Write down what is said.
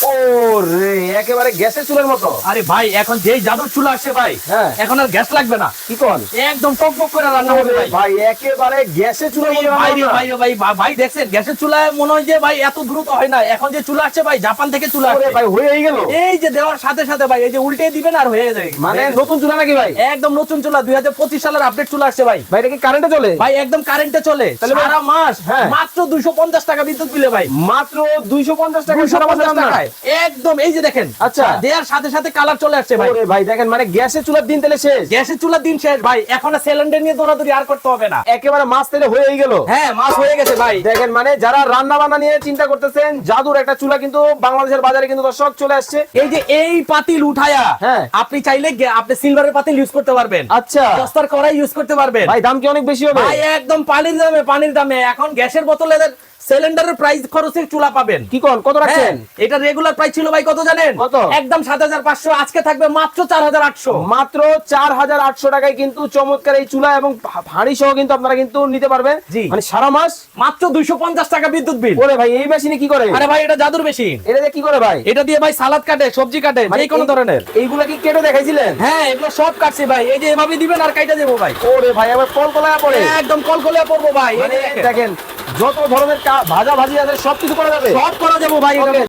Oh! একেবারে গ্যাসের চুলার মতো। আরে ভাই এখন যেই জাদুর চুলা আসছে ভাই হ্যাঁ। এখন আর গ্যাস লাগবে না। কি কন? একদম টকবক করে রান্না হবে ভাই। ভাই একেবারে গ্যাসের মতো ভাই ভাই ভাই ভাই দেখছেন গ্যাসের চুলায় মনে হয় যে ভাই এত দ্রুত হয় না। এখন যে চুলা আসছে ভাই জাপান থেকে চুলা আসছে ভাই হয়েই গেল। এই যে দেওয়ার সাথে সাথে ভাই এই যে উল্টে দিবেন আর হয়ে যায় মানে নতুন চুলা নাকি ভাই? একদম নতুন চুলা দুই হাজার পঁচিশ সালের আপডেট চুলা আসছে ভাই। ভাই এটা কি কারেন্টে চলে? ভাই একদম কারেন্টে চলে। তাহলে সারা মাস হ্যাঁ। মাত্র দুইশো পঞ্চাশ টাকা বিদ্যুৎ বিলে ভাই। মাত্র দুইশো পঞ্চাশ টাকা দুইশো সারা মাসে রান্না? টাকায়। একদম এই যে দেখেন আচ্ছা। দেওয়ার সাথে সাথে কালার চলে আসছে ভাই। ভাই দেখেন মানে গ্যাসের চুলার দিন তাহলে শেষ। গ্যাসের চুলার দিন শেষ। ভাই এখন সিলিন্ডার নিয়ে দৌড়াদৌড়ি আর করতে হবে না। একেবারে মাছ তেলে হয়েই গেল। হ্যাঁ মাস হয়ে গেছে ভাই। দেখেন মানে যারা রান্না বান্না নিয়ে চিন্তা করতেছেন জাদুর একটা চুলা কিন্তু বাংলাদেশের বাজারে কিন্তু দর্শক চলে আসছে। এই যে এই পাতিল উঠায়া হ্যাঁ। আপনি চাইলে আপনি সিলভারের পাতিল ইউজ করতে পারবেন। আচ্ছা। দস্তার কড়াই ইউজ করতে পারবেন। ভাই দাম কি অনেক বেশি হবে? ভাই একদম পানির দামে পানির দামে। এখন গ্যাসের বোতলে সিলিন্ডারের প্রাইস খরচের চুলা পাবেন। কি কোন? কত রাখছেন? হ্যাঁ, এটা রেগুলার প্রাইস ছিল ভাই কত জানেন? কত? একদম সাত হাজার পাঁচশো আজকে থাকবে মাত্র চার হাজার আটশো। মাত্র চার হাজার আটশো টাকায় কিন্তু চমৎকার এই চুলা এবং হাঁড়ি সহ কিন্তু আপনারা কিন্তু নিতে পারবেন। মানে সারা মাস? মাত্র দুইশো পঞ্চাশ টাকা বিদ্যুৎ বিল। ওরে ভাই এই মেশিনে কি করে? আরে ভাই এটা জাদুর মেশিন এটা দিয়ে কি করে ভাই? এটা দিয়ে ভাই সালাদ কাটে সবজি কাটে মানে যে কোনো ধরনের। এইগুলা কি কেটে দেখাইছিলেন? হ্যাঁ এগুলো সব কাটছে ভাই। এই যে এভাবে দিবেন আর কাইটা দেবো ভাই। ওরে ভাই আবার কল কলায় পড়ে। একদম কল কলে পড়ব ভাই। মানে দেখেন। যত ধরনের ভাজা ভাজি আছে সব কিছু করা যাবে। সব করা যাব ভাই